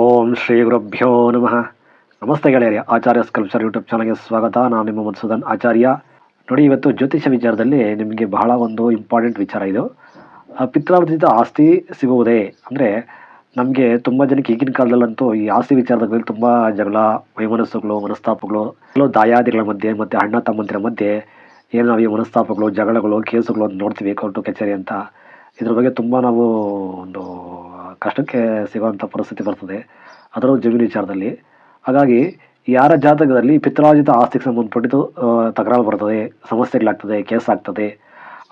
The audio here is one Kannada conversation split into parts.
ಓಂ ಶ್ರೀ ಗುರುಭ್ಯೋ ನಮಃ. ನಮಸ್ತೆ ಗೆಳೆಯರಿ, ಆಚಾರ್ಯ ಸ್ಕಲ್ಪ್ಚರ್ ಯೂಟ್ಯೂಬ್ ಚಾನಲ್ಗೆ ಸ್ವಾಗತ. ನಾನು ನಿಮ್ಮ ಮಧುಸೂದನ್ ಆಚಾರ್ಯ. ನೋಡಿ, ಇವತ್ತು ಜ್ಯೋತಿಷ್ಯ ವಿಚಾರದಲ್ಲಿ ನಿಮಗೆ ಬಹಳ ಒಂದು ಇಂಪಾರ್ಟೆಂಟ್ ವಿಚಾರ ಇದು. ಪಿತ್ರಾರ್ಜಿತ ಆಸ್ತಿ ಸಿಗುವುದೇ? ಅಂದರೆ ನಮಗೆ ತುಂಬ ಜನಕ್ಕೆ ಈಗಿನ ಕಾಲದಲ್ಲಂತೂ ಈ ಆಸ್ತಿ ವಿಚಾರದ ಮೇಲೆ ತುಂಬ ಜಗಳ, ವೈಮನಸ್ಸುಗಳು, ಮನಸ್ತಾಪಗಳು ಕೆಲವು ದಾಯಾದಿಗಳ ಮಧ್ಯೆ ಮತ್ತು ಅಣ್ಣ ತಮ್ಮಂದಿರ ಮಧ್ಯೆ ಏನು ನಾವು ಈ ಮನಸ್ತಾಪಗಳು, ಜಗಳಗಳು, ಕೇಸುಗಳು ಅಂತ ನೋಡ್ತೀವಿ ಕೋರ್ಟು, ಕಚೇರಿ ಅಂತ. ಇದ್ರ ಬಗ್ಗೆ ತುಂಬ ನಾವು ಒಂದು ಕಷ್ಟಕ್ಕೆ ಸಿಗುವಂಥ ಪರಿಸ್ಥಿತಿ ಬರ್ತದೆ. ಅದರಲ್ಲೂ ಜಮೀನು ವಿಚಾರದಲ್ಲಿ. ಹಾಗಾಗಿ ಯಾರ ಜಾತಕದಲ್ಲಿ ಪಿತ್ರಾರ್ಜಿತ ಆಸ್ತಿಗೆ ಸಂಬಂಧಪಟ್ಟಿದ್ದು ತಕರಾರು ಬರ್ತದೆ ಸಮಸ್ಯೆಗಳಾಗ್ತದೆ ಕೇಸ್ ಆಗ್ತದೆ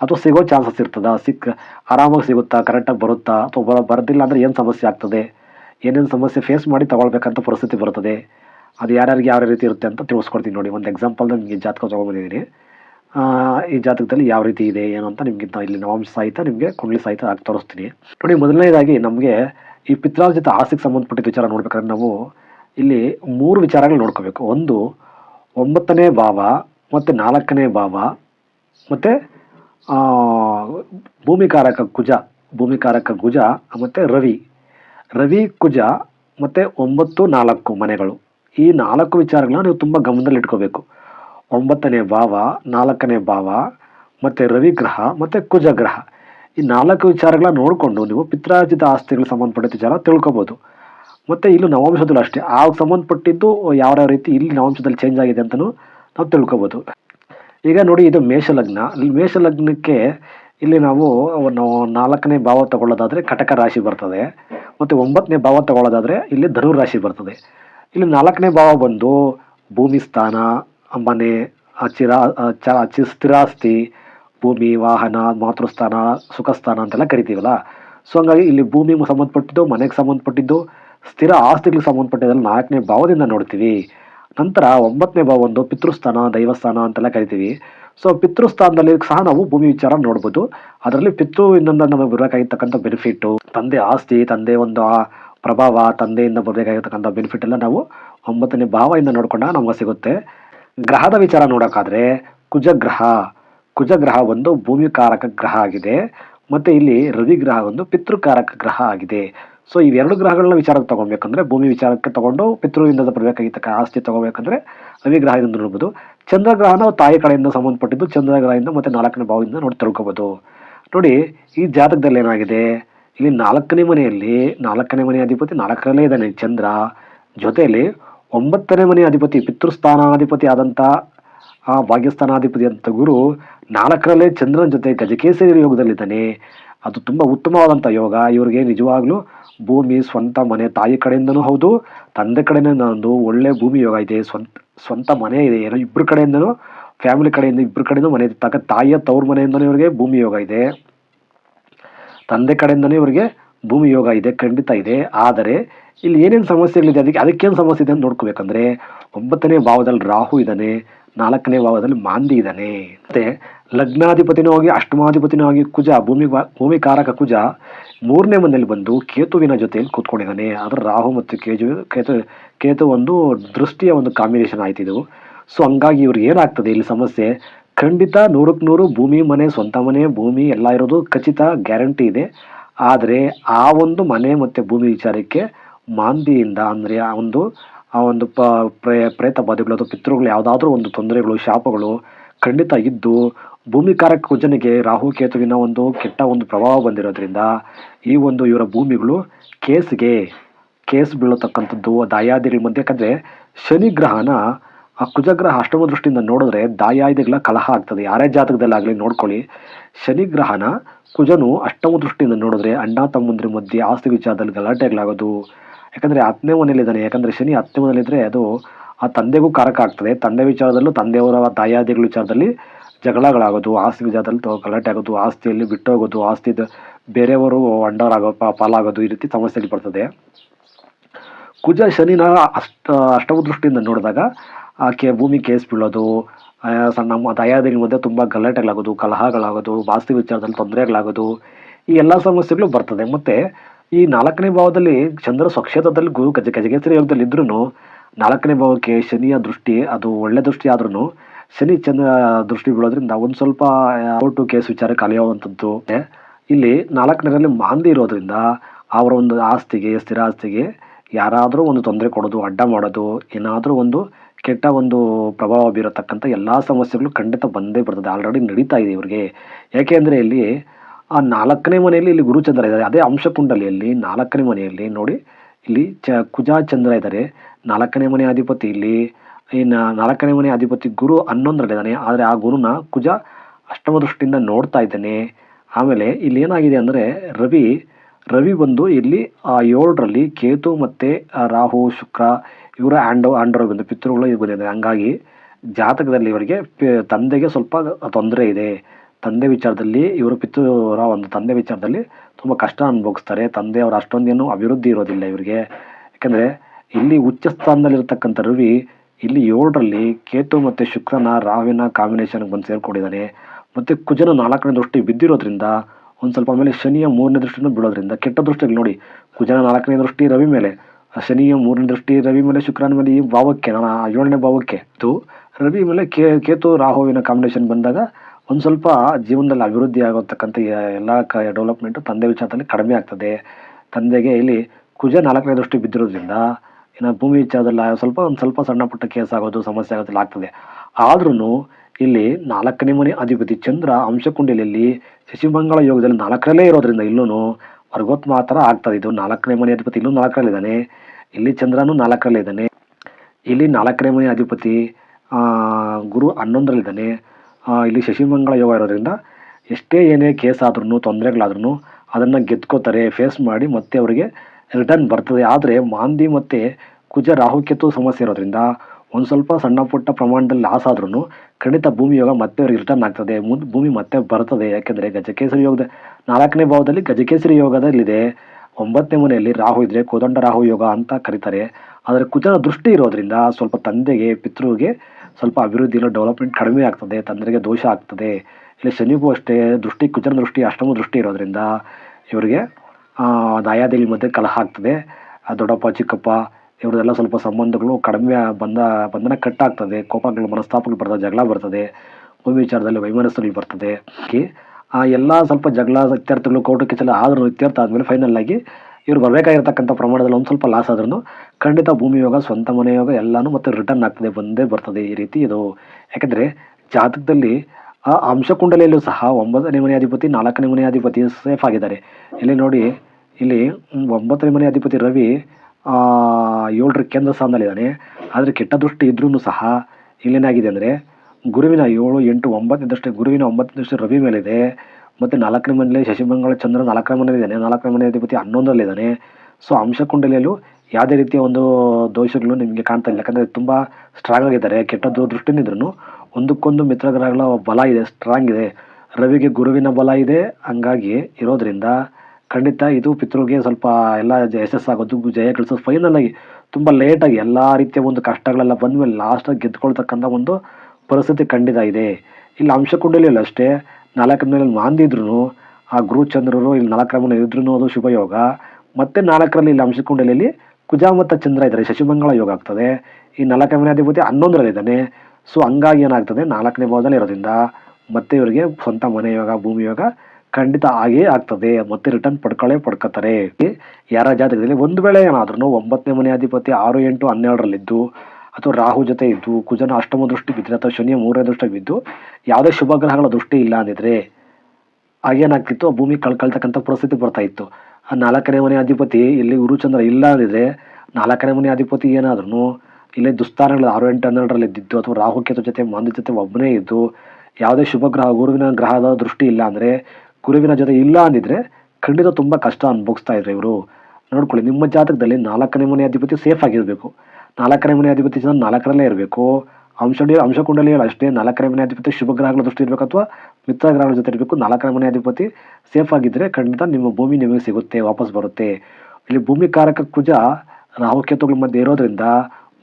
ಅಥವಾ ಸಿಗೋ ಚಾನ್ಸಸ್ ಇರ್ತದ ಸಿಕ್ ಆರಾಮಾಗಿ ಸಿಗುತ್ತಾ ಕರೆಕ್ಟಾಗಿ ಬರುತ್ತಾ ಅಥವಾ ಬರ ಬರೋದಿಲ್ಲ ಅಂದರೆ ಏನು ಸಮಸ್ಯೆ ಆಗ್ತದೆ ಏನೇನು ಸಮಸ್ಯೆ ಫೇಸ್ ಮಾಡಿ ತಗೊಳ್ಬೇಕಂತ ಪರಿಸ್ಥಿತಿ ಬರ್ತದೆ. ಅದು ಯಾರ್ಯಾರಿಗೆ ಯಾವ ರೀತಿ ಇರುತ್ತೆ ಅಂತ ತಿಳಿಸ್ಕೊಡ್ತೀನಿ ನೋಡಿ. ಒಂದು ಎಕ್ಸಾಂಪಲ್ ನಿಮಗೆ ಜಾತಕ ತೊಗೊಂಬಂದಿದ್ದೀನಿ ಆ, ಈ ಜಾತಕದಲ್ಲಿ ಯಾವ ರೀತಿ ಇದೆ, ಏನು ಅಂತ ನಿಮಗೆ ಇಲ್ಲಿ ನವಾಂಶ ಸಹಿತ ನಿಮಗೆ ಕುಂಡಲಿ ಸಹಿತ ಆಗಿ ತೋರಿಸ್ತೀನಿ. ನೋಡಿ, ಮೊದಲನೇದಾಗಿ ನಮಗೆ ಈ ಪಿತ್ರಾರ್ಜಿತ ಆಸ್ತಿಗೆ ಸಂಬಂಧಪಟ್ಟ ವಿಚಾರ ನೋಡ್ಬೇಕಾದ್ರೆ ನಾವು ಇಲ್ಲಿ ಮೂರು ವಿಚಾರಗಳು ನೋಡ್ಕೋಬೇಕು. ಒಂದು, ಒಂಬತ್ತನೇ ಭಾವ ಮತ್ತು ನಾಲ್ಕನೇ ಭಾವ ಮತ್ತು ಭೂಮಿಕಾರಕ ಕುಜ ಭೂಮಿಕಾರಕ ಕುಜ ಮತ್ತು ರವಿ. ರವಿ, ಕುಜ ಮತ್ತು ಒಂಬತ್ತು, ನಾಲ್ಕು ಮನೆಗಳು. ಈ ನಾಲ್ಕು ವಿಚಾರಗಳನ್ನ ನೀವು ತುಂಬ ಗಮನದಲ್ಲಿ ಇಟ್ಕೋಬೇಕು ಒಂಬತ್ತನೇ ಭಾವ, ನಾಲ್ಕನೇ ಭಾವ, ಮತ್ತು ರವಿಗ್ರಹ ಮತ್ತು ಕುಜಗ್ರಹ ಈ ನಾಲ್ಕು ವಿಚಾರಗಳನ್ನ ನೋಡಿಕೊಂಡು ನೀವು ಪಿತ್ರಾರ್ಜಿತ ಆಸ್ತಿಗಳು ಸಂಬಂಧಪಟ್ಟ ವಿಚಾರ ತಿಳ್ಕೊಬೋದು. ಮತ್ತು ಇಲ್ಲಿ ನವಾಂಶದಲ್ಲೂ ಅಷ್ಟೇ. ಆ ಸಂಬಂಧಪಟ್ಟಿದ್ದು ಯಾವ ಯಾವ ರೀತಿ ಇಲ್ಲಿ ನವಾಂಶದಲ್ಲಿ ಚೇಂಜ್ ಆಗಿದೆ ಅಂತಲೂ ನಾವು ತಿಳ್ಕೊಬೋದು. ಈಗ ನೋಡಿ ಇದು ಮೇಷಲಗ್ನ. ಇಲ್ಲಿ ಮೇಷಲಗ್ನಕ್ಕೆ ಇಲ್ಲಿ ನಾವು ನಾಲ್ಕನೇ ಭಾವ ತಗೊಳ್ಳೋದಾದರೆ ಕಟಕ ರಾಶಿ ಬರ್ತದೆ. ಮತ್ತು ಒಂಬತ್ತನೇ ಭಾವ ತಗೊಳ್ಳೋದಾದರೆ ಇಲ್ಲಿ ಧನು ರಾಶಿ ಬರ್ತದೆ. ಇಲ್ಲಿ ನಾಲ್ಕನೇ ಭಾವ ಬಂದು ಭೂಮಿ ಸ್ಥಾನ ಮನೆ ಚಿರ ಚ ಚಿ ಸ್ಥಿರಾಸ್ತಿ ಭೂಮಿ ವಾಹನ ಮಾತೃಸ್ಥಾನ ಸುಖಸ್ಥಾನ ಅಂತೆಲ್ಲ ಕರಿತೀವಲ್ಲ? ಸೊ ಹಂಗಾಗಿ ಇಲ್ಲಿ ಭೂಮಿಗೆ ಸಂಬಂಧಪಟ್ಟಿದ್ದು, ಮನೆಗೆ ಸಂಬಂಧಪಟ್ಟಿದ್ದು, ಸ್ಥಿರ ಆಸ್ತಿಗಳಿಗೆ ಸಂಬಂಧಪಟ್ಟಿದ್ದೆಲ್ಲ ನಾಲ್ಕನೇ ಭಾವದಿಂದ ನೋಡ್ತೀವಿ. ನಂತರ ಒಂಬತ್ತನೇ ಭಾವ ಒಂದು ಪಿತೃಸ್ಥಾನ, ದೈವಸ್ಥಾನ ಅಂತೆಲ್ಲ ಕರಿತೀವಿ. ಸೊ ಪಿತೃಸ್ಥಾನದಲ್ಲಿ ಸಹ ನಾವು ಭೂಮಿ ವಿಚಾರ ನೋಡ್ಬೋದು. ಅದರಲ್ಲಿ ಪಿತೃವಿನಿಂದ ನಮಗೆ ಬರಬೇಕಾಗಿರ್ತಕ್ಕಂಥ ಬೆನಿಫಿಟ್ಟು ತಂದೆ ಆಸ್ತಿ, ತಂದೆ ಒಂದು ಆ ಪ್ರಭಾವ, ತಂದೆಯಿಂದ ಬರಬೇಕಾಗಿರ್ತಕ್ಕಂಥ ಬೆನಿಫಿಟ್ ಎಲ್ಲ ನಾವು ಒಂಬತ್ತನೇ ಭಾವದಿಂದ ನೋಡ್ಕೊಂಡಾಗ ನಮಗೆ ಸಿಗುತ್ತೆ. ಗ್ರಹದ ವಿಚಾರ ನೋಡೋಕ್ಕಾದ್ರೆ ಕುಜಗ್ರಹ. ಕುಜಗ್ರಹ ಒಂದು ಭೂಮಿಕಾರಕ ಗ್ರಹ ಆಗಿದೆ. ಮತ್ತು ಇಲ್ಲಿ ರವಿ ಗ್ರಹ ಒಂದು ಪಿತೃಕಾರಕ ಗ್ರಹ ಆಗಿದೆ. ಸೊ ಇವೆರಡು ಗ್ರಹಗಳನ್ನ ವಿಚಾರಕ್ಕೆ ತೊಗೊಬೇಕಂದ್ರೆ ಭೂಮಿ ವಿಚಾರಕ್ಕೆ ತಗೊಂಡು ಪಿತೃವಿಂದ ಬರಬೇಕಾಗಿರ್ತಕ್ಕ ಆಸ್ತಿ ತಗೋಬೇಕಂದ್ರೆ ರವಿ ಎಂದು ನೋಡ್ಬೋದು. ನಾವು ತಾಯಿ ಕಡೆಯಿಂದ ಸಂಬಂಧಪಟ್ಟಿದ್ದು ಚಂದ್ರಗ್ರಹದಿಂದ ಮತ್ತು ನಾಲ್ಕನೇ ಭಾವದಿಂದ ನೋಡಿ ತಿಳ್ಕೊಬೋದು. ನೋಡಿ, ಈ ಜಾತಕದಲ್ಲಿ ಏನಾಗಿದೆ? ಇಲ್ಲಿ ನಾಲ್ಕನೇ ಮನೆಯಲ್ಲಿ ನಾಲ್ಕನೇ ಮನೆ ಅಧಿಪತಿ ನಾಲ್ಕರಲ್ಲೇ ಇದ್ದಾನೆ ಚಂದ್ರ. ಜೊತೆಯಲ್ಲಿ ಒಂಬತ್ತನೇ ಮನೆ ಅಧಿಪತಿ ಪಿತೃಸ್ಥಾನಾಧಿಪತಿ ಆದಂಥ ಆ ಭಾಗ್ಯಸ್ಥಾನಾಧಿಪತಿ ಅಂತ ಗುರು ನಾಲ್ಕರಲ್ಲೇ ಚಂದ್ರನ ಜೊತೆ ಗಜಕೇಸರಿ ಯೋಗದಲ್ಲಿದ್ದಾನೆ. ಅದು ತುಂಬ ಉತ್ತಮವಾದಂಥ ಯೋಗ. ಇವರಿಗೆ ನಿಜವಾಗ್ಲೂ ಭೂಮಿ, ಸ್ವಂತ ಮನೆ, ತಾಯಿ ಕಡೆಯಿಂದನೂ ಹೌದು, ತಂದೆ ಕಡೆಯಿಂದ ಒಂದು ಒಳ್ಳೆ ಭೂಮಿ ಯೋಗ ಇದೆ. ಸ್ವಂತ ಸ್ವಂತ ಮನೆ ಇದೆ. ಏನೋ ಇಬ್ಬರ ಕಡೆಯಿಂದನೂ ಫ್ಯಾಮಿಲಿ ಕಡೆಯಿಂದ ಇಬ್ಬರ ಕಡೆಯಿಂದ ಮನೆ ಇದೆ. ತಕ್ಕ ತಾಯಿಯ ತವ್ರ ಮನೆಯಿಂದನೂ ಇವರಿಗೆ ಭೂಮಿ ಯೋಗ ಇದೆ. ತಂದೆ ಕಡೆಯಿಂದನೇ ಇವರಿಗೆ ಭೂಮಿ ಯೋಗ ಇದೆ. ಖಂಡಿತ ಇದೆ. ಆದರೆ ಇಲ್ಲಿ ಏನೇನು ಸಮಸ್ಯೆಗಳಿದೆ ಅದಕ್ಕೆ ಅದಕ್ಕೇನು ಸಮಸ್ಯೆ ಇದೆ ಅಂತ ನೋಡ್ಕೋಬೇಕಂದ್ರೆ ಒಂಬತ್ತನೇ ಭಾವದಲ್ಲಿ ರಾಹು ಇದ್ದಾನೆ, ನಾಲ್ಕನೇ ಭಾವದಲ್ಲಿ ಮಾಂದಿ ಇದ್ದಾನೆ. ಮತ್ತೆ ಲಗ್ನಾಧಿಪತಿನೂ ಆಗಿ ಅಷ್ಟಮಾಧಿಪತಿನೂ ಆಗಿ ಕುಜ, ಭೂಮಿ ಭೂಮಿಕಾರಕ ಕುಜ ಮೂರನೇ ಮನೆಯಲ್ಲಿ ಬಂದು ಕೇತುವಿನ ಜೊತೆಯಲ್ಲಿ ಕೂತ್ಕೊಂಡಿದ್ದಾನೆ. ಅದರ ರಾಹು ಮತ್ತು ಕೇಜು, ಕೇತು ಕೇತು ಒಂದು ದೃಷ್ಟಿಯ ಒಂದು ಕಾಂಬಿನೇಷನ್ ಆಯ್ತು ಇದು. ಸೊ ಹಂಗಾಗಿ ಇವ್ರಿಗೆ ಏನಾಗ್ತದೆ ಇಲ್ಲಿ ಸಮಸ್ಯೆ? ಖಂಡಿತ ನೂರಕ್ಕೆ ನೂರು ಭೂಮಿ, ಮನೆ, ಸ್ವಂತ ಮನೆ, ಭೂಮಿ ಎಲ್ಲ ಇರೋದು ಖಚಿತ ಗ್ಯಾರಂಟಿ ಇದೆ. ಆದರೆ ಆ ಒಂದು ಮನೆ ಮತ್ತು ಭೂಮಿ ವಿಚಾರಕ್ಕೆ ಮಾಂದಿಯಿಂದ ಅಂದರೆ ಆ ಒಂದು ಆ ಒಂದು ಪ್ರೇತ ಬಾಧೆಗಳು ಅಥವಾ ಪಿತೃಗಳು ಯಾವುದಾದ್ರೂ ಒಂದು ತೊಂದರೆಗಳು, ಶಾಪಗಳು ಖಂಡಿತ ಇದ್ದು ಭೂಮಿಕಾರಕ ಕುಜನಿಗೆ ರಾಹು ಕೇತುವಿನ ಒಂದು ಕೆಟ್ಟ ಒಂದು ಪ್ರಭಾವ ಬಂದಿರೋದ್ರಿಂದ ಈ ಒಂದು ಇವರ ಭೂಮಿಗಳು ಕೇಸ್ಗೆ, ಕೇಸ್ ಬೀಳತಕ್ಕಂಥದ್ದು, ದಾಯಾದಿಗಳ ಮಧ್ಯೆ. ಯಾಕಂದರೆ ಶನಿ ಗ್ರಹನ ಆ ಕುಜಗ್ರಹ ಅಷ್ಟಮ ದೃಷ್ಟಿಯಿಂದ ನೋಡಿದ್ರೆ ದಾಯಾದಿಗಳ ಕಲಹ ಆಗ್ತದೆ. ಯಾರೇ ಜಾತಕದಲ್ಲಾಗಲಿ ನೋಡ್ಕೊಳ್ಳಿ ಶನಿಗ್ರಹನ ಕುಜನು ಅಷ್ಟಮ ದೃಷ್ಟಿಯಿಂದ ನೋಡಿದ್ರೆ ಅಣ್ಣ, ತಮ್ಮಂದ್ರ ಮಧ್ಯೆ ಆಸ್ತಿ ವಿಚಾರದಲ್ಲಿ ಗಲಾಟೆಗಳಾಗೋದು ಯಾಕಂದರೆ ಹತ್ತನೇ ಮನೇಲಿದ್ದಾನೆ ಯಾಕಂದರೆ ಶನಿ ಹತ್ತನೇ ಮನೇಲಿದ್ದರೆ ಅದು ಆ ತಂದೆಗೂ ಕಾರಕ ಆಗ್ತದೆ. ತಂದೆ ವಿಚಾರದಲ್ಲೂ ತಂದೆಯವರ ದಾಯಾದಿಗಳ ವಿಚಾರದಲ್ಲಿ ಜಗಳಗಳಾಗೋದು, ಆಸ್ತಿ ವಿಚಾರದಲ್ಲಿ ತೋ ಗಲಾಟೆ ಆಗೋದು ಆಸ್ತಿಯಲ್ಲಿ ಬಿಟ್ಟೋಗೋದು ಆಸ್ತಿ ಬೇರೆಯವರು ಪ ಪಾಲಾಗೋದು ಈ ರೀತಿ ಸಮಸ್ಯೆಗಳು ಬರ್ತದೆ. ಕುಜ ಶನಿನ ಅಷ್ಟ ಅಷ್ಟವ ದೃಷ್ಟಿಯಿಂದ ನೋಡಿದಾಗ ಆಕೆ ಭೂಮಿ ಕೇಸ್ ಬೀಳೋದು ಸಣ್ಣ ನಮ್ಮ ದಯಾದಿಗಳ ಮಧ್ಯೆ ತುಂಬ ಗಲಾಟೆಗಳಾಗೋದು, ಕಲಹಗಳಾಗೋದು, ಆಸ್ತಿ ವಿಚಾರದಲ್ಲಿ ತೊಂದರೆಗಳಾಗೋದು ಈ ಎಲ್ಲ ಸಮಸ್ಯೆಗಳು ಬರ್ತದೆ. ಮತ್ತು ಈ ನಾಲ್ಕನೇ ಭಾವದಲ್ಲಿ ಚಂದ್ರ ಸ್ವಕ್ಷೇತ್ರದಲ್ಲಿ ಗುರು ಗಜ ಗಜಗೇಸರಿ ಯೋಗದಲ್ಲಿ ಇದ್ರೂ ನಾಲ್ಕನೇ ಭಾವಕ್ಕೆ ಶನಿಯ ದೃಷ್ಟಿ, ಅದು ಒಳ್ಳೆ ದೃಷ್ಟಿ ಆದ್ರೂ ಶನಿ ಚಂದ್ರ ದೃಷ್ಟಿ ಬೀಳೋದ್ರಿಂದ ಒಂದು ಸ್ವಲ್ಪ ಕೋರ್ಟು ಕೇಸ್ ವಿಚಾರ ಕಲಿಯುವಂಥದ್ದು ಇಲ್ಲಿ ನಾಲ್ಕನೇರಲ್ಲಿ ಮಾಂದಿ ಇರೋದ್ರಿಂದ ಅವರ ಒಂದು ಆಸ್ತಿಗೆ, ಸ್ಥಿರ ಆಸ್ತಿಗೆ ಯಾರಾದರೂ ಒಂದು ತೊಂದರೆ ಕೊಡೋದು, ಅಡ್ಡ ಮಾಡೋದು, ಏನಾದರೂ ಒಂದು ಕೆಟ್ಟ ಒಂದು ಪ್ರಭಾವ ಬೀರತಕ್ಕಂಥ ಎಲ್ಲ ಸಮಸ್ಯೆಗಳು ಖಂಡಿತ ಬಂದೇ ಬರ್ತದೆ. ಆಲ್ರೆಡಿ ನಡೀತಾ ಇದೆ ಇವ್ರಿಗೆ. ಯಾಕೆ ಅಂದರೆ ಇಲ್ಲಿ ಆ ನಾಲ್ಕನೇ ಮನೆಯಲ್ಲಿ ಇಲ್ಲಿ ಗುರುಚಂದ್ರ ಇದ್ದಾರೆ. ಅದೇ ಅಂಶಕುಂಡಲಿಯಲ್ಲಿ ನಾಲ್ಕನೇ ಮನೆಯಲ್ಲಿ ನೋಡಿ, ಇಲ್ಲಿ ಚ ಕುಜಾ ಚಂದ್ರ ಇದ್ದಾರೆ. ನಾಲ್ಕನೇ ಮನೆ ಅಧಿಪತಿ ಇಲ್ಲಿ, ಇನ್ನು ನಾಲ್ಕನೇ ಮನೆ ಅಧಿಪತಿ ಗುರು ಹನ್ನೊಂದರಲ್ಲಿದ್ದಾನೆ. ಆದರೆ ಆ ಗುರುನ ಕುಜ ಅಷ್ಟಮ ದೃಷ್ಟಿಯಿಂದ ನೋಡ್ತಾ ಇದ್ದಾನೆ. ಆಮೇಲೆ ಇಲ್ಲಿ ಏನಾಗಿದೆ ಅಂದರೆ, ರವಿ ರವಿ ಬಂದು ಇಲ್ಲಿ ಆ ಏಳರಲ್ಲಿ ಕೇತು ಮತ್ತು ರಾಹು, ಶುಕ್ರ ಇವರ ಆ್ಯಂಡ್ ಆಂಡ್ರೋ ಬಂದು ಪಿತೃಗಳು ಇದು ಬಂದಿದೆ ಹಂಗಾಗಿ ಜಾತಕದಲ್ಲಿ ಇವರಿಗೆ ತಂದೆಗೆ ಸ್ವಲ್ಪ ತೊಂದರೆ ಇದೆ. ತಂದೆ ವಿಚಾರದಲ್ಲಿ, ಇವರು ಪಿತೃರ ಒಂದು ತಂದೆ ವಿಚಾರದಲ್ಲಿ ತುಂಬ ಕಷ್ಟ ಅನುಭವಿಸ್ತಾರೆ. ತಂದೆ ಅವರ ಅಷ್ಟೊಂದೇನು ಅಭಿವೃದ್ಧಿ ಇರೋದಿಲ್ಲ ಇವರಿಗೆ. ಯಾಕಂದರೆ, ಇಲ್ಲಿ ಉಚ್ಚ ಸ್ಥಾನದಲ್ಲಿರ್ತಕ್ಕಂಥ ರವಿ ಇಲ್ಲಿ ಏಳರಲ್ಲಿ ಕೇತು ಮತ್ತು ಶುಕ್ರನ ರಾಹುವಿನ ಕಾಂಬಿನೇಷನ್ಗೆ ಬಂದು ಸೇರ್ಕೊಂಡಿದ್ದಾನೆ. ಮತ್ತು ಕುಜನ ನಾಲ್ಕನೇ ದೃಷ್ಟಿ ಬಿದ್ದಿರೋದ್ರಿಂದ, ಒಂದು ಸ್ವಲ್ಪ ಆಮೇಲೆ ಶನಿಯ ಮೂರನೇ ದೃಷ್ಟಿನೂ ಬೀಳೋದ್ರಿಂದ ಕೆಟ್ಟ ದೃಷ್ಟಿಯಲ್ಲಿ ನೋಡಿ, ಕುಜನ ನಾಲ್ಕನೇ ದೃಷ್ಟಿ ರವಿ ಮೇಲೆ, ಶನಿಯ ಮೂರನೇ ದೃಷ್ಟಿ ರವಿ ಮೇಲೆ, ಶುಕ್ರನ ಮೇಲೆ ಈ ಭಾವಕ್ಕೆ, ನಾನು ಏಳನೇ ಭಾವಕ್ಕೆ, ಇದು ರವಿ ಮೇಲೆ ಕೇತು ರಾಹುವಿನ ಕಾಂಬಿನೇಷನ್ ಬಂದಾಗ ಒಂದು ಸ್ವಲ್ಪ ಜೀವನದಲ್ಲಿ ಅಭಿವೃದ್ಧಿ ಆಗೋತಕ್ಕಂಥ ಎಲ್ಲ ಕ ಡೆವಲಪ್ಮೆಂಟು ತಂದೆ ವಿಚಾರದಲ್ಲಿ ಕಡಿಮೆ ಆಗ್ತದೆ. ತಂದೆಗೆ ಇಲ್ಲಿ ಕುಜ ನಾಲ್ಕನೇ ದೃಷ್ಟಿ ಬಿದ್ದಿರೋದ್ರಿಂದ ಇನ್ನು ಭೂಮಿ ವಿಚಾರದಲ್ಲಿ ಸ್ವಲ್ಪ ಒಂದು ಸ್ವಲ್ಪ ಸಣ್ಣ ಪುಟ್ಟ ಕೇಸ್ ಆಗೋದು, ಸಮಸ್ಯೆ ಆಗೋದಿಲ್ಲ ಆಗ್ತದೆ. ಆದ್ರೂ ಇಲ್ಲಿ ನಾಲ್ಕನೇ ಮನೆ ಅಧಿಪತಿ ಚಂದ್ರ ಅಂಶಕುಂಡಲಿಯಲ್ಲಿ ಶಶಿಮಂಗಳ ಯೋಗದಲ್ಲಿ ನಾಲ್ಕರಲ್ಲೇ ಇರೋದ್ರಿಂದ ಇಲ್ಲೂ ವರ್ಗೋತ್ ಮಾತ್ರ ಆಗ್ತದೆ. ಇದು ನಾಲ್ಕನೇ ಮನೆ ಅಧಿಪತಿ ಇಲ್ಲೂ ನಾಲ್ಕರಲ್ಲಿದ್ದಾನೆ. ಇಲ್ಲಿ ಚಂದ್ರನು ನಾಲ್ಕರಲ್ಲಿದ್ದಾನೆ. ಇಲ್ಲಿ ನಾಲ್ಕನೇ ಮನೆ ಅಧಿಪತಿ ಗುರು ಹನ್ನೊಂದರಲ್ಲಿದ್ದಾನೆ. ಇಲ್ಲಿ ಶಶಿಮಂಗಳ ಯೋಗ ಇರೋದ್ರಿಂದ ಎಷ್ಟೇ ಏನೇ ಕೇಸ್ ಆದ್ರೂ ತೊಂದರೆಗಳಾದ್ರೂ ಅದನ್ನು ಗೆದ್ಕೋತಾರೆ ಫೇಸ್ ಮಾಡಿ ಮತ್ತೆ ಅವರಿಗೆ ರಿಟರ್ನ್ ಬರ್ತದೆ. ಆದರೆ ಮಾಂದಿ ಮತ್ತು ಕುಜ ರಾಹುಕೇತು ಸಮಸ್ಯೆ ಇರೋದ್ರಿಂದ ಒಂದು ಸ್ವಲ್ಪ ಸಣ್ಣ ಪುಟ್ಟ ಪ್ರಮಾಣದಲ್ಲಿ ಲಾಸ್ ಆದ್ರೂ ಖಂಡಿತ ಭೂಮಿ ಯೋಗ ಮತ್ತೆ ಅವ್ರಿಗೆ ರಿಟರ್ನ್ ಆಗ್ತದೆ. ಮುಂದೆ ಭೂಮಿ ಮತ್ತೆ ಬರ್ತದೆ. ಯಾಕೆಂದರೆ ಗಜಕೇಸರಿ ಯೋಗದ ನಾಲ್ಕನೇ ಭಾವದಲ್ಲಿ ಗಜಕೇಸರಿ ಯೋಗದಲ್ಲಿದೆ ಒಂಬತ್ತನೇ ಮನೆಯಲ್ಲಿ ರಾಹು ಇದ್ರೆ ಕೋದಂಡ ರಾಹು ಯೋಗ ಅಂತ ಕರೀತಾರೆ. ಆದರೆ ಕುಜನ ದೃಷ್ಟಿ ಇರೋದ್ರಿಂದ ಸ್ವಲ್ಪ ತಂದೆಗೆ, ಪಿತೃಗೆ ಸ್ವಲ್ಪ ಅಭಿವೃದ್ಧಿలో ಡೆವಲಪ್ಮೆಂಟ್ ಕಡಿಮೆ ಆಗ್ತದೆ ತಂದೆಗೆ ದೋಷ ಆಗ್ತದೆ. ಇಲ್ಲಿ ಶನಿಗೂ ಅಷ್ಟೇ ದೃಷ್ಟಿ, ಕುಜನ ದೃಷ್ಟಿ ಅಷ್ಟಮ ದೃಷ್ಟಿ ಇರೋದರಿಂದ ಇವರಿಗೆ ದಾಯಾದೇವಿ ಮಧ್ಯೆ ಕಲಹ ಆಗ್ತದೆ. ದೊಡ್ಡಪ್ಪ, ಚಿಕ್ಕಪ್ಪ ಇವ್ರದ್ದೆಲ್ಲ ಸ್ವಲ್ಪ ಸಂಬಂಧಗಳು ಕಡಿಮೆ ಬಂದ, ಬಂಧನ ಕಟ್ಟಾಗ್ತದೆ. ಕೋಪಗಳು ಮನಸ್ತಾಪಗಳು ಬರ್ತದೆ ಜಗಳ ಬರ್ತದೆ. ಭೂಮಿ ವಿಚಾರದಲ್ಲಿ ವೈಮನಸ್ಸುಗಳು ಬರ್ತದೆ. ಆ, ಎಲ್ಲ ಸ್ವಲ್ಪ ಜಗಳ ಇತ್ಯರ್ಥಗಳು ಕೋಟಕ್ಕೆ ಕಿಚ್ಚಲ ಆದರೂ ಇತ್ಯರ್ಥ ಆದಮೇಲೆ ಫೈನಲ್ ಆಗಿ ಇವ್ರು ಬರಬೇಕಾಗಿರ್ತಕ್ಕಂಥ ಪ್ರಮಾಣದಲ್ಲಿ ಒಂದು ಸ್ವಲ್ಪ ಲಾಸ್ ಆದ್ರೂ ಖಂಡಿತ ಭೂಮಿ ಯೋಗ, ಸ್ವಂತ ಮನೆ ಯೋಗ ಎಲ್ಲನೂ ಮತ್ತೆ ರಿಟರ್ನ್ ಆಗ್ತದೆ, ಬಂದೇ ಬರ್ತದೆ ಈ ರೀತಿ ಇದು. ಯಾಕಂದರೆ ಜಾತಕದಲ್ಲಿ ಆ ಅಂಶಕುಂಡಲಿಯಲ್ಲೂ ಸಹ ಒಂಬತ್ತನೇ ಮನೆ ಅಧಿಪತಿ, ನಾಲ್ಕನೇ ಮನೆ ಅಧಿಪತಿ ಸೇಫ್ ಆಗಿದ್ದಾರೆ. ಇಲ್ಲಿ ನೋಡಿ, ಇಲ್ಲಿ ಒಂಬತ್ತನೇ ಮನೆ ಅಧಿಪತಿ ರವಿ ಏಳರ ಕೇಂದ್ರ ಸ್ಥಾನದಲ್ಲಿದ್ದಾನೆ. ಆದರೆ ಕೆಟ್ಟ ದೃಷ್ಟಿ ಇದ್ರೂ ಸಹ ಇಲ್ಲೇನಾಗಿದೆ ಅಂದರೆ ಗುರುವಿನ ಏಳು ಎಂಟು ಒಂಬತ್ತನೇ ದೃಷ್ಟಿ, ಗುರುವಿನ ಒಂಬತ್ತನೇ ದೃಷ್ಟಿ ರವಿ ಮೇಲಿದೆ. ಮತ್ತು ನಾಲ್ಕನೇ ಮನೆಯಲ್ಲಿ ಶಶಿಮಂಗಳ ಚಂದ್ರ ನಾಲ್ಕನೇ ಮನೆಯಲ್ಲಿದ್ದಾನೆ ನಾಲ್ಕನೇ ಮನೆ ಅಧಿಪತಿ ಹನ್ನೊಂದರಲ್ಲಿದ್ದಾನೆ ಸೊ ಅಂಶಕುಂಡಲಿಯಲ್ಲೂ ಯಾವುದೇ ರೀತಿಯ ಒಂದು ದೋಷಗಳು ನಿಮಗೆ ಕಾಣ್ತಾ ಇಲ್ಲ. ಯಾಕಂದರೆ ತುಂಬ ಸ್ಟ್ರಾಂಗ್ ಆಗಿದ್ದಾರೆ. ಕೆಟ್ಟ ದೃಷ್ಟಿನಿದ್ರೂ ಒಂದಕ್ಕೊಂದು ಮಿತ್ರಗ್ರಹಗಳ ಬಲ ಇದೆ. ಸ್ಟ್ರಾಂಗ್ ಇದೆ. ರವಿಗೆ ಗುರುವಿನ ಬಲ ಇದೆ. ಹಂಗಾಗಿ ಇರೋದ್ರಿಂದ ಖಂಡಿತ ಇದು ಪಿತೃಗೆ ಸ್ವಲ್ಪ ಎಲ್ಲ ಯಶಸ್ಸಾಗೋದು ಜಯ ಗಳಿಸೋದು ಫೈನಲ್ ಆಗಿ ತುಂಬ ಲೇಟಾಗಿ ಎಲ್ಲ ರೀತಿಯ ಒಂದು ಕಷ್ಟಗಳೆಲ್ಲ ಬಂದಮೇಲೆ ಲಾಸ್ಟಾಗಿ ಗೆದ್ಕೊಳ್ತಕ್ಕಂಥ ಒಂದು ಪರಿಸ್ಥಿತಿ ಖಂಡಿತ ಇದೆ. ಇಲ್ಲಿ, ಅಂಶಕುಂಡಲಿಯಲ್ಲೂ ಅಷ್ಟೇ. ನಾಲ್ಕರ ಮೇಲೆ ಮಾಂದಿದ್ರು ಆ ಗುರು ಚಂದ್ರರು ಇಲ್ಲಿ ನಾಲ್ಕರ ಮನೆ ಇದ್ರೂ ಅದು ಶುಭಯೋಗ. ಮತ್ತೆ ನಾಲ್ಕರಲ್ಲಿ ಇಲ್ಲಿ ಅಂಶಕುಂಡಲಿಯಲ್ಲಿ ಕುಜ ಮತ್ತು ಚಂದ್ರ ಇದ್ದಾರೆ, ಶಶಿಮಂಗಳ ಯೋಗ ಆಗ್ತದೆ. ಈ ನಾಲ್ಕನೇ ಅಧಿಪತಿ ಹನ್ನೊಂದರಲ್ಲಿದ್ದಾನೆ. ಸೊ ಹಂಗಾಗಿ ಏನಾಗ್ತದೆ? ನಾಲ್ಕನೇ ಭಾವದಲ್ಲಿ ಇರೋದ್ರಿಂದ ಮತ್ತೆ ಇವರಿಗೆ ಸ್ವಂತ ಮನೆ ಯೋಗ, ಭೂಮಿ ಯೋಗ ಖಂಡಿತ ಆಗೇ ಆಗ್ತದೆ. ಮತ್ತೆ ರಿಟರ್ನ್ ಪಡ್ಕೊಳ್ಳೇ ಪಡ್ಕೋತಾರೆ. ಯಾರ ಜಾತಕದಲ್ಲಿ ಒಂದು ವೇಳೆ ಏನಾದ್ರೂ ಒಂಬತ್ತನೇ ಮನೆ ಅಧಿಪತಿ ಆರು ಎಂಟು ಹನ್ನೆರಡರಲ್ಲಿದ್ದು ಅಥವಾ ರಾಹು ಜೊತೆ ಇದ್ದು, ಕುಜನ ಅಷ್ಟಮ ದೃಷ್ಟಿ ಬಿದ್ದರೆ ಅಥವಾ ಶನಿಯ ಮೂರನೇ ದೃಷ್ಟಿ ಬಿದ್ದು, ಯಾವುದೇ ಶುಭ ಗ್ರಹಗಳ ದೃಷ್ಟಿ ಇಲ್ಲ ಅಂದಿದ್ರೆ ಆಗೇನಾಗ್ತಿತ್ತು ಆ ಭೂಮಿ ಕಳ್ಕೊಳ್ತಕ್ಕಂಥ ಪರಿಸ್ಥಿತಿ ಬರ್ತಾ ಇತ್ತು. ಆ ನಾಲ್ಕನೇ ಮನೆ ಅಧಿಪತಿ, ಇಲ್ಲಿ ಗುರುಚಂದ್ರ ಇಲ್ಲ ಅಂದಿದ್ರೆ, ನಾಲ್ಕನೇ ಮನೆ ಅಧಿಪತಿ ಏನಾದ್ರೂ ಇಲ್ಲೇ ದುಸ್ತಾನಗಳು ಆರು, ಎಂಟು, ಹನ್ನೆರಡರಲ್ಲಿ ಇದ್ದಿದ್ದು, ಅಥವಾ ರಾಹುಕೇತು ಜೊತೆ, ಮಂದಿ ಜೊತೆ ಒಬ್ಬನೇ ಇದ್ದು, ಯಾವುದೇ ಶುಭ ಗ್ರಹ, ಗುರುವಿನ ಗ್ರಹದ ದೃಷ್ಟಿ ಇಲ್ಲ ಅಂದರೆ, ಗುರುವಿನ ಜೊತೆ ಇಲ್ಲ ಅಂದಿದ್ರೆ, ಖಂಡಿತ ತುಂಬ ಕಷ್ಟ ಅನುಭವಿಸ್ತಾ ಇದ್ರು ಇವರು. ನೋಡ್ಕೊಳ್ಳಿ, ನಿಮ್ಮ ಜಾತಕದಲ್ಲಿ ನಾಲ್ಕನೇ ಮನೆ ಅಧಿಪತಿ ಸೇಫ್ ಆಗಿರಬೇಕು. ನಾಲ್ಕನೇ ಮನೆ ಅಧಿಪತಿ ಚಂದ್ರ ನಾಲ್ಕರಲ್ಲೇ ಇರಬೇಕು. ಅಂಶಡಿ ಅಂಶಕುಂಡಲಿಯಲ್ಲಿ ಅಷ್ಟೇ ನಾಲ್ಕನೇ ಮನೆ ಅಧಿಪತಿ ಶುಭ ಗ್ರಹಗಳ ದೃಷ್ಟಿ ಇರಬೇಕು ಅಥವಾ ಮಿತ್ರ ಗ್ರಹಗಳ ಜೊತೆ ಇರಬೇಕು. ನಾಲ್ಕನೇ ಮನೆ ಅಧಿಪತಿ ಸೇಫ್ ಆಗಿದ್ದರೆ ಖಂಡಿತ ನಿಮ್ಮ ಭೂಮಿ ನಿಮಗೆ ಸಿಗುತ್ತೆ, ವಾಪಸ್ ಬರುತ್ತೆ. ಇಲ್ಲಿ ಭೂಮಿ ಕಾರಕ ಕುಜ ರಾಹುಕೇತುಗಳ ಮಧ್ಯೆ ಇರೋದ್ರಿಂದ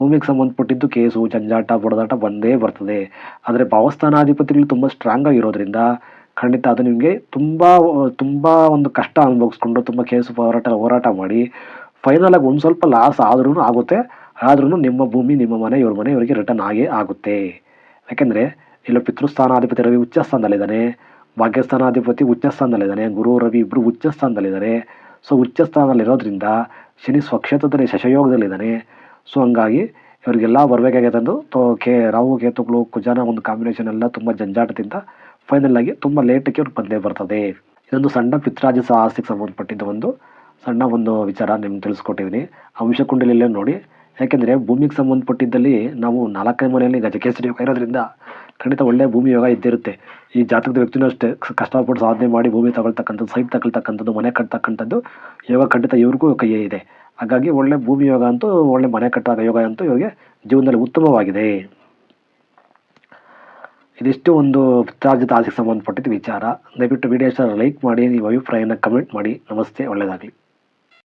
ಭೂಮಿಗೆ ಸಂಬಂಧಪಟ್ಟಿದ್ದು ಕೇಸು, ಜಂಜಾಟ, ಬಡದಾಟ ಬಂದೇ ಬರ್ತದೆ. ಆದರೆ ಭಾವಸ್ಥಾನಾಧಿಪತಿಗಳು ತುಂಬ ಸ್ಟ್ರಾಂಗ್ ಆಗಿರೋದ್ರಿಂದ ಖಂಡಿತ ಅದು ನಿಮಗೆ ತುಂಬ ತುಂಬ ಒಂದು ಕಷ್ಟ ಅನುಭವಿಸ್ಕೊಂಡು ತುಂಬ ಕೇಸು ಹೋರಾಟ ಹೋರಾಟ ಮಾಡಿ ಫೈನಲ್ ಆಗಿ ಒಂದು ಸ್ವಲ್ಪ ಲಾಸ್ ಆದ್ರೂ ಆಗುತ್ತೆ. ಆದ್ರೂ ನಿಮ್ಮ ಭೂಮಿ, ನಿಮ್ಮ ಮನೆ, ಇವ್ರ ಮನೆ ಇವರಿಗೆ ರಿಟರ್ನ್ ಆಗೇ ಆಗುತ್ತೆ. ಯಾಕೆಂದರೆ ಇಲ್ಲ ಪಿತೃಸ್ಥಾನಾಧಿಪತಿ ರವಿ ಉಚ್ಚ ಸ್ಥಾನದಲ್ಲಿದ್ದಾನೆ ಭಾಗ್ಯಸ್ಥಾನಾಧಿಪತಿ ಉಚ್ಚ ಸ್ಥಾನದಲ್ಲಿದ್ದಾನೆ ಗುರು ರವಿ ಇಬ್ಬರು ಉಚ್ಚ ಸ್ಥಾನದಲ್ಲಿದ್ದಾರೆ ಸೊ ಉಚ್ಚ ಸ್ಥಾನದಲ್ಲಿರೋದ್ರಿಂದ ಶನಿ ಸ್ವಕ್ಷೇತ್ರದಲ್ಲಿ, ಶಶಯೋಗದಲ್ಲಿದ್ದಾನೆ. ಸೊ ಹಂಗಾಗಿ ಇವರಿಗೆಲ್ಲ ಬರಬೇಕಾಗ್ಯದಂದು ತೋ, ಕೆ, ರಾಹು, ಕೇತುಗಳು, ಕುಜಾನ ಒಂದು ಕಾಂಬಿನೇಷನ್ ಎಲ್ಲ ತುಂಬ ಜಂಜಾಟದಿಂದ ಫೈನಲ್ ಆಗಿ ತುಂಬ ಲೇಟಕ್ಕೆ ಅವ್ರಿಗೆ ಬಂದೇ ಬರ್ತದೆ. ಇದೊಂದು ಸಣ್ಣ ಪಿತ್ರಾಜ ಆಸ್ತಿಗೆ ಸಂಬಂಧಪಟ್ಟಿದ್ದ ಒಂದು ಸಣ್ಣ ಒಂದು ವಿಚಾರ ನಿಮ್ಗೆ ತಿಳಿಸ್ಕೊಟ್ಟಿದ್ದೀನಿ. ಅಂಶ ಕುಂಡಲಿಯಲ್ಲೇ ನೋಡಿ. ಯಾಕೆಂದರೆ ಭೂಮಿಗೆ ಸಂಬಂಧಪಟ್ಟಿದ್ದಲ್ಲಿ ನಾವು ನಾಲ್ಕನೇ ಮನೆಯಲ್ಲಿ ಗಜಕೇಸರಿ ಯೋಗ ಇರೋದ್ರಿಂದ ಖಂಡಿತ ಒಳ್ಳೆಯ ಭೂಮಿ ಯೋಗ ಇದ್ದಿರುತ್ತೆ ಈ ಜಾತಕದ ವ್ಯಕ್ತಿನೂ ಅಷ್ಟೇ ಕಷ್ಟಪಟ್ಟು ಸಾಧನೆ ಮಾಡಿ ಭೂಮಿ ತಗೊಳ್ತಕ್ಕಂಥದ್ದು, ಸೈಟ್ ತಗೊಳ್ತಕ್ಕಂಥದ್ದು, ಮನೆ ಕಟ್ತಕ್ಕಂಥದ್ದು, ಯೋಗ ಖಂಡಿತ ಇವ್ರಿಗೂ ಕೈ ಇದೆ. ಹಾಗಾಗಿ ಒಳ್ಳೆ ಭೂಮಿ ಯೋಗ ಅಂತೂ, ಒಳ್ಳೆ ಮನೆ ಕಟ್ಟಾಗ ಯೋಗ ಅಂತೂ ಇವರಿಗೆ ಜೀವನದಲ್ಲಿ ಉತ್ತಮವಾಗಿದೆ. ಇದಿಷ್ಟು ಒಂದು ಚಾರ್ಜ್ ಆಸೆಗೆ ಸಂಬಂಧಪಟ್ಟಿದ್ದು ವಿಚಾರ. ದಯವಿಟ್ಟು ವಿಡಿಯೋ ಲೈಕ್ ಮಾಡಿ, ನಿಮ್ಮ ಅಭಿಪ್ರಾಯನ ಕಮೆಂಟ್ ಮಾಡಿ. ನಮಸ್ತೆ, ಒಳ್ಳೆಯದಾಗಲಿ.